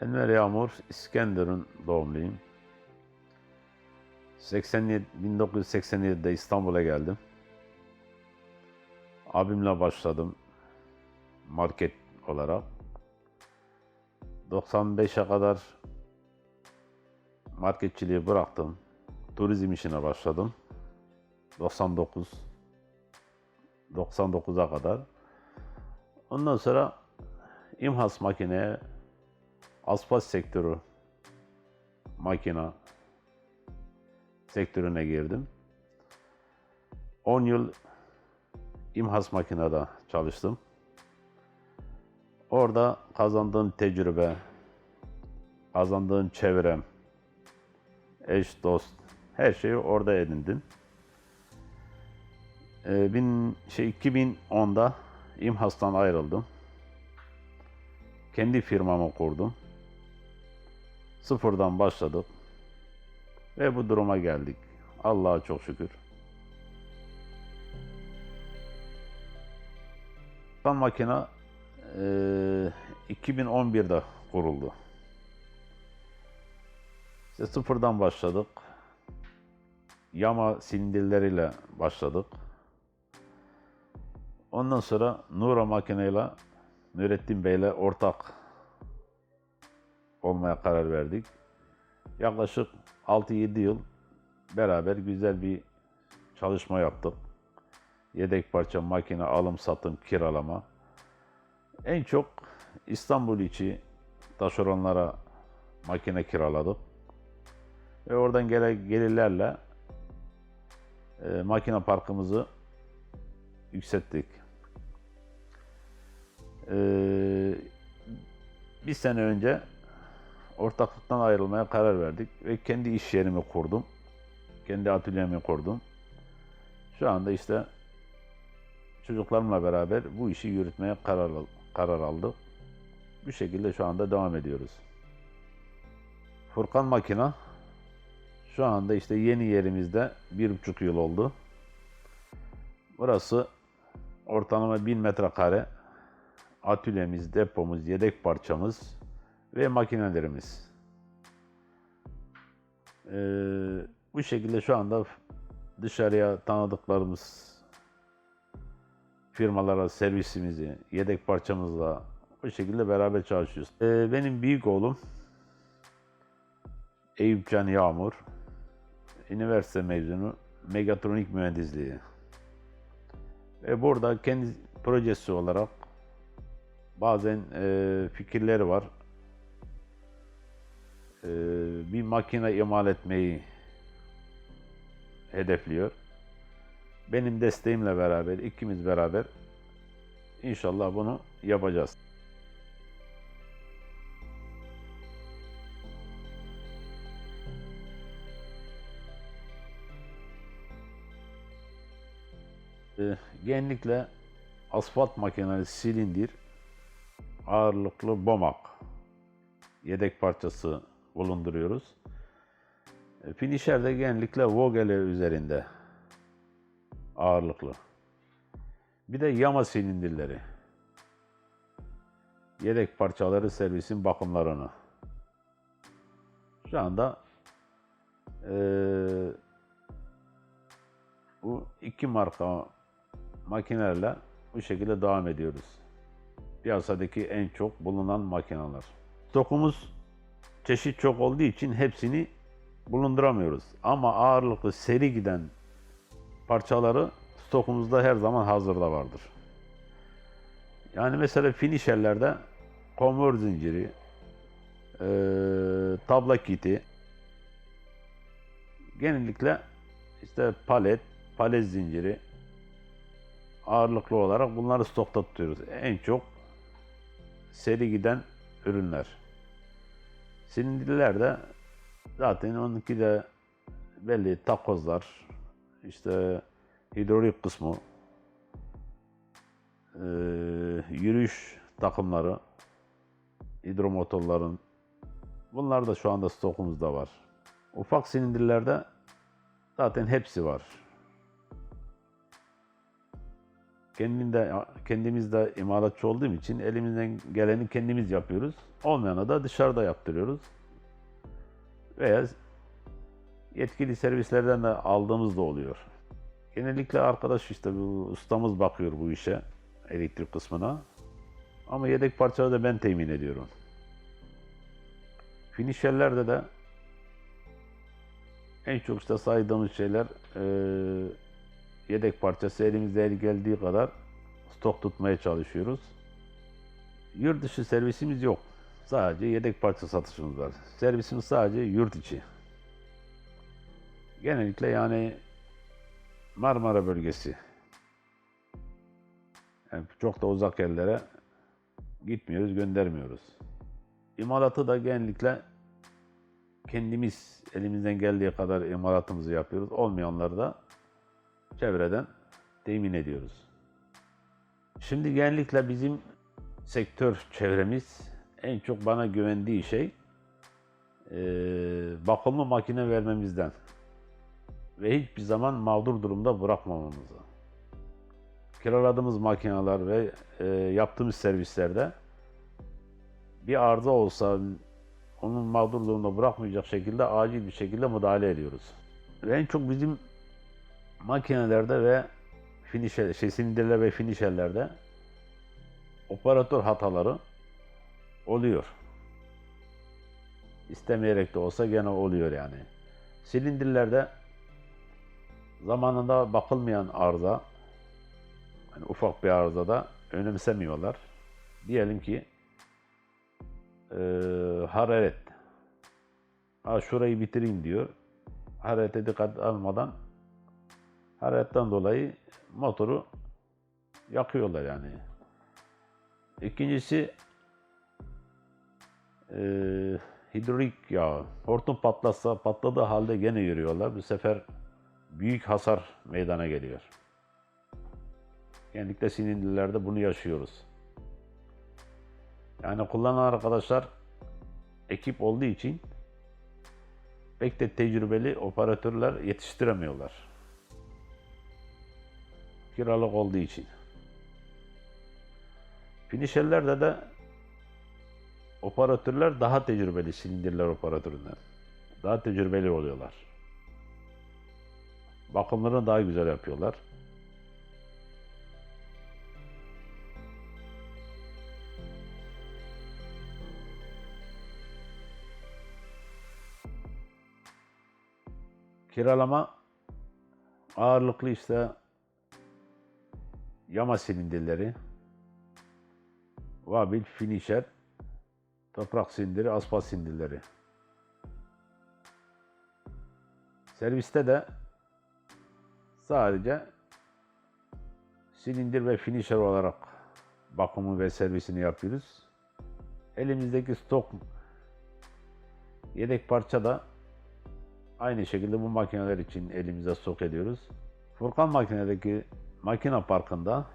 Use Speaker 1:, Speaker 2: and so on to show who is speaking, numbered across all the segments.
Speaker 1: Enver Yağmur, İskenderun doğumluyum. 87, 1987'de İstanbul'a geldim. Abimle başladım market olarak. 95'e kadar marketçiliği bıraktım. Turizm işine başladım. 99 99'a kadar. Ondan sonra İmhas makineye asfalt sektörü makina sektörüne girdim. 10 yıl İmhas makinede çalıştım. Orada kazandığım tecrübe, kazandığım çevrem, eş, dost, her şeyi orada edindim. Ee, bin, şey, 2010'da İmhas'tan ayrıldım. Kendi firmamı kurdum. Sıfırdan başladık. Ve bu duruma geldik. Allah'a çok şükür. Kan makine eee, 2011'de kuruldu. İşte sıfırdan başladık. Yama silindirleriyle başladık. Ondan sonra Nura makineyle Nurettin Bey'le ortak olmaya karar verdik. Yaklaşık 6-7 yıl beraber güzel bir çalışma yaptık. Yedek parça, makine, alım, satım, kiralama. En çok İstanbul içi taşeronlara makine kiraladık. Ve oradan gelen gelirlerle e, makine parkımızı yükselttik. Ee, bir sene önce ortaklıktan ayrılmaya karar verdik ve kendi iş yerimi kurdum. Kendi atölyemi kurdum. Şu anda işte çocuklarımla beraber bu işi yürütmeye karar, karar aldık. Bu şekilde şu anda devam ediyoruz. Furkan Makina şu anda işte yeni yerimizde bir buçuk yıl oldu. Burası ortalama 1000 metrekare atölyemiz, depomuz, yedek parçamız ve makinelerimiz. Ee, bu şekilde şu anda dışarıya tanıdıklarımız firmalara servisimizi, yedek parçamızla bu şekilde beraber çalışıyoruz. Ee, benim büyük oğlum Eyüp Can Yağmur, üniversite mezunu, megatronik mühendisliği. Ve burada kendi projesi olarak bazen e, fikirleri var. E, bir makine imal etmeyi hedefliyor. Benim desteğimle beraber, ikimiz beraber inşallah bunu yapacağız. E, genellikle asfalt makinesi silindir, ağırlıklı bomak yedek parçası bulunduruyoruz. E, Finisher de genellikle Vogele üzerinde ağırlıklı. Bir de yama silindirleri. Yedek parçaları servisin bakımlarını. Şu anda eee, bu iki marka makinelerle bu şekilde devam ediyoruz. Piyasadaki en çok bulunan makineler. Stokumuz çeşit çok olduğu için hepsini bulunduramıyoruz. Ama ağırlıklı seri giden parçaları stokumuzda her zaman hazırda vardır. Yani mesela finisherlerde konvör zinciri, eee, tabla kiti, genellikle işte palet, palet zinciri ağırlıklı olarak bunları stokta tutuyoruz. En çok seri giden ürünler. Silindirler de zaten onunki de belli takozlar, işte hidrolik kısmı, eee, yürüyüş takımları, hidromotorların bunlar da şu anda stokumuzda var. Ufak silindirlerde zaten hepsi var. Kendinde kendimiz de imalatçı olduğum için elimizden geleni kendimiz yapıyoruz. Olmayanı da dışarıda yaptırıyoruz. Veya yetkili servislerden de aldığımız da oluyor. Genellikle arkadaş işte bu ustamız bakıyor bu işe, elektrik kısmına. Ama yedek parçaları da ben temin ediyorum. Finişerlerde de en çok işte saydığımız şeyler eee, yedek parçası elimizde el geldiği kadar stok tutmaya çalışıyoruz. Yurt dışı servisimiz yok. Sadece yedek parça satışımız var. Servisimiz sadece yurt içi. Genellikle yani Marmara bölgesi. Yani çok da uzak yerlere gitmiyoruz, göndermiyoruz. İmalatı da genellikle kendimiz elimizden geldiği kadar imalatımızı yapıyoruz. Olmayanları da çevreden temin ediyoruz. Şimdi genellikle bizim sektör çevremiz en çok bana güvendiği şey eee bakımlı makine vermemizden ve hiçbir zaman mağdur durumda bırakmamamızı. Kiraladığımız makineler ve eee, yaptığımız servislerde bir arıza olsa onun mağdur durumda bırakmayacak şekilde acil bir şekilde müdahale ediyoruz. Ve en çok bizim makinelerde ve finişer, şey, silindirler ve finişerlerde operatör hataları oluyor. İstemeyerek de olsa gene oluyor yani. Silindirlerde zamanında bakılmayan arıza, hani ufak bir arızada önemsemiyorlar. Diyelim ki eee hararet. Ha şurayı bitireyim diyor. Hararete dikkat almadan hararetten dolayı motoru yakıyorlar yani. İkincisi eee hidrolik yağı. Hortum patlatsa patladığı halde gene yürüyorlar. Bu sefer büyük hasar meydana geliyor. Genellikle silindirlerde bunu yaşıyoruz. Yani kullanan arkadaşlar ekip olduğu için pek de tecrübeli operatörler yetiştiremiyorlar. Kiralık olduğu için. Finişerlerde de operatörler daha tecrübeli silindirler operatöründen. Daha tecrübeli oluyorlar. Bakımlarını daha güzel yapıyorlar. Kiralama ağırlıklı işte yama silindirleri, vabil, finisher, toprak silindiri, asfalt silindirleri. Serviste de sadece silindir ve finisher olarak bakımı ve servisini yapıyoruz. Elimizdeki stok yedek parça da aynı şekilde bu makineler için elimize stok ediyoruz. Furkan makinedeki makine parkında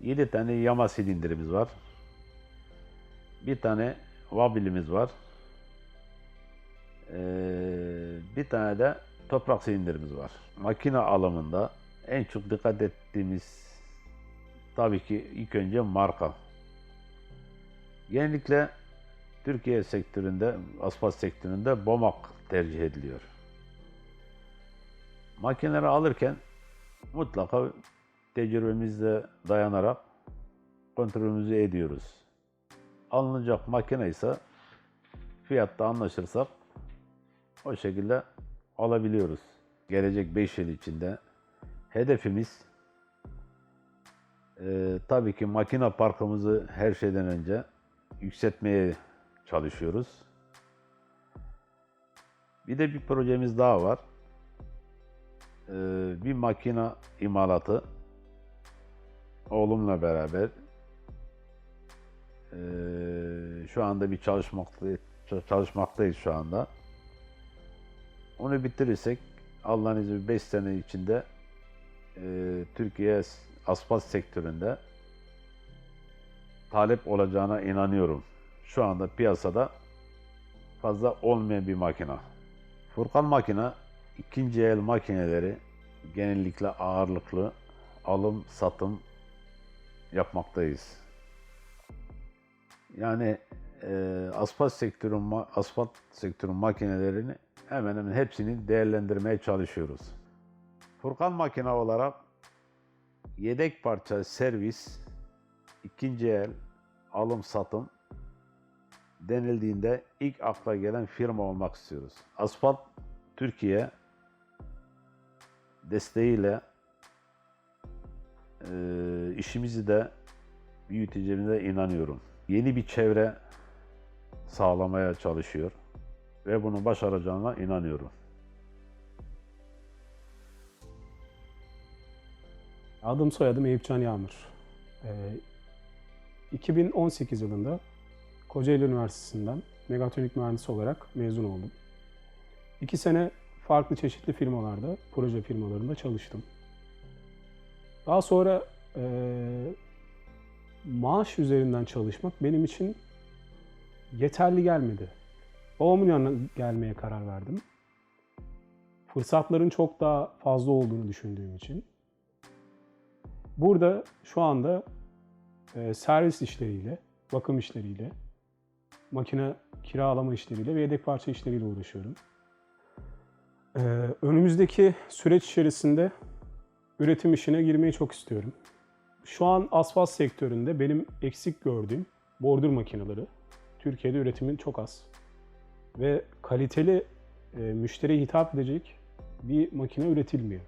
Speaker 1: 7 tane yama silindirimiz var. Bir tane vabilimiz var. Ee, bir tane de toprak silindirimiz var. Makine alımında en çok dikkat ettiğimiz tabii ki ilk önce marka. Genellikle Türkiye sektöründe, asfalt sektöründe Bomak tercih ediliyor. Makineleri alırken mutlaka tecrübemizle dayanarak kontrolümüzü ediyoruz. Alınacak makine ise fiyatta anlaşırsak o şekilde alabiliyoruz. Gelecek 5 yıl içinde hedefimiz e, tabii ki makine parkımızı her şeyden önce yükseltmeye çalışıyoruz. Bir de bir projemiz daha var. E, bir makine imalatı oğlumla beraber e, şu anda bir çalışmaktayız, çalışmaktayız şu anda. Onu bitirirsek Allah'ın izniyle 5 sene içinde e, Türkiye asfalt sektöründe talep olacağına inanıyorum. Şu anda piyasada fazla olmayan bir makina. Furkan makina ikinci el makineleri genellikle ağırlıklı alım satım yapmaktayız. Yani e, asfalt sektörün asfalt sektörün makinelerini hemen hemen hepsini değerlendirmeye çalışıyoruz. Furkan Makine olarak yedek parça servis, ikinci el, alım satım denildiğinde ilk akla gelen firma olmak istiyoruz. Asfalt Türkiye desteğiyle e, işimizi de büyüteceğimize inanıyorum. Yeni bir çevre sağlamaya çalışıyor ve bunu başaracağına inanıyorum.
Speaker 2: Adım soyadım Eyüpcan Yağmur. Ee, 2018 yılında Kocaeli Üniversitesi'nden megatronik mühendisi olarak mezun oldum. İki sene farklı çeşitli firmalarda, proje firmalarında çalıştım. Daha sonra eee, maaş üzerinden çalışmak benim için yeterli gelmedi. Babamın yanına gelmeye karar verdim. Fırsatların çok daha fazla olduğunu düşündüğüm için. Burada şu anda e, servis işleriyle, bakım işleriyle, makine kiralama işleriyle ve yedek parça işleriyle uğraşıyorum. E, önümüzdeki süreç içerisinde üretim işine girmeyi çok istiyorum. Şu an asfalt sektöründe benim eksik gördüğüm bordür makineleri. Türkiye'de üretimin çok az. Ve kaliteli e, müşteriye hitap edecek bir makine üretilmiyor.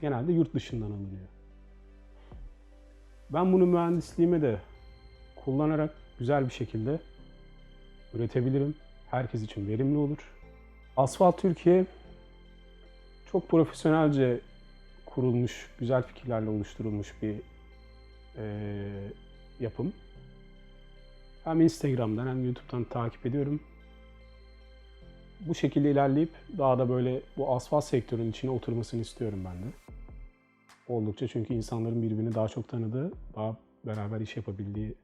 Speaker 2: Genelde yurt dışından alınıyor. Ben bunu mühendisliğime de kullanarak güzel bir şekilde üretebilirim. Herkes için verimli olur. Asfalt Türkiye çok profesyonelce kurulmuş, güzel fikirlerle oluşturulmuş bir eee, yapım. Hem Instagram'dan hem YouTube'dan takip ediyorum. Bu şekilde ilerleyip daha da böyle bu asfalt sektörünün içine oturmasını istiyorum ben de. Oldukça çünkü insanların birbirini daha çok tanıdığı, daha beraber iş yapabildiği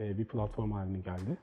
Speaker 2: e, bir platform haline geldi.